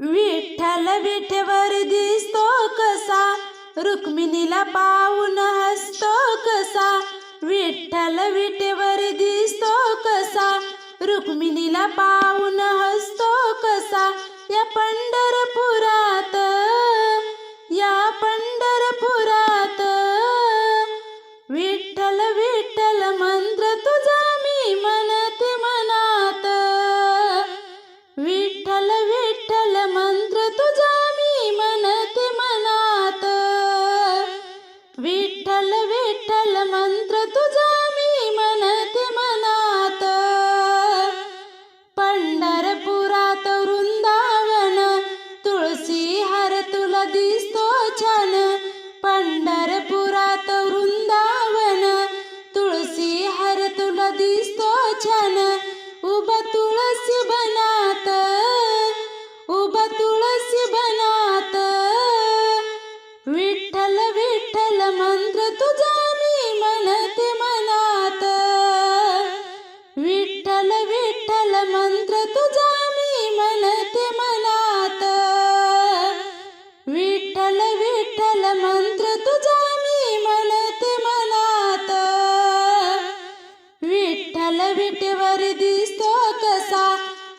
विठ्ठल विठेवर दिसतो कसा? रुक्मिणीला पाहून हसतो कसा? विठ्ठल विठेवर दिसतो कसा? रुक्मिणीला पाहून हसतो कसा? या पंढरपुरा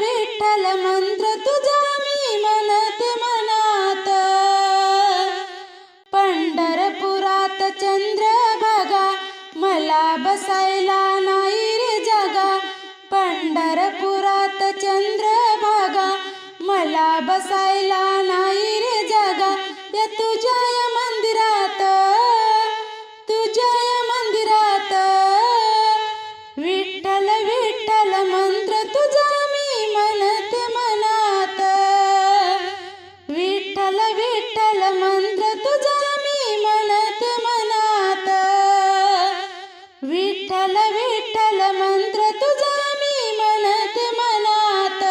विठ्ठल मंत्र तुझा मी म्हणते मनात. पंढरपुरात चंद्र बघा मला बसायला नाही रे जागा. पंढरपुरात चंद्र बघा मला बसायला विठ्ठल मंत्र तुझा मी म्हणते मनात.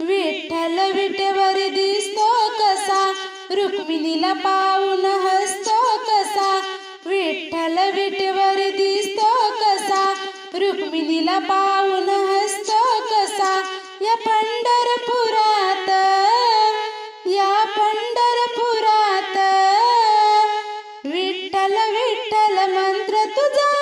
विठ्ठल विटेवर दिसतो कसा? रुक्मिणीला पाहून हसतो कसा? विठ्ठल विटेवर दिसतो कसा? रुक्मिणीला पाहून हसतो कसा? या पंढरपुरात या पंढरपुरात. विठ्ठल विठ्ठल मंत्र तुझा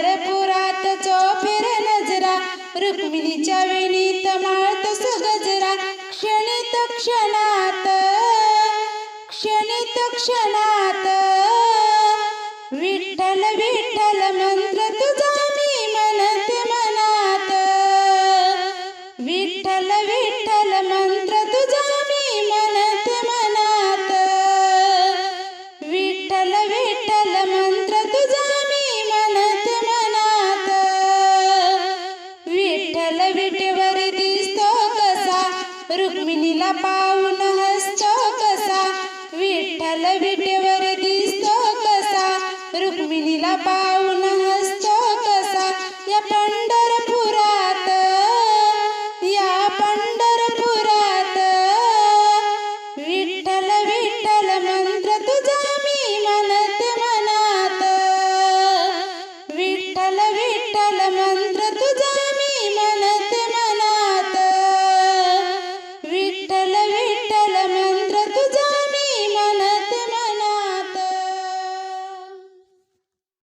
पंढरपुरात चोफेर नजरा रुक्मिणीच्या विणीत माळत सुगजरा. क्षणित क्षणात क्षणित क्षणात विठ्ठल विठ्ठल पाहून हसतो कसा? विठ्ठल विटेवर दिसतो कसा? रुक्मिणीला पाहून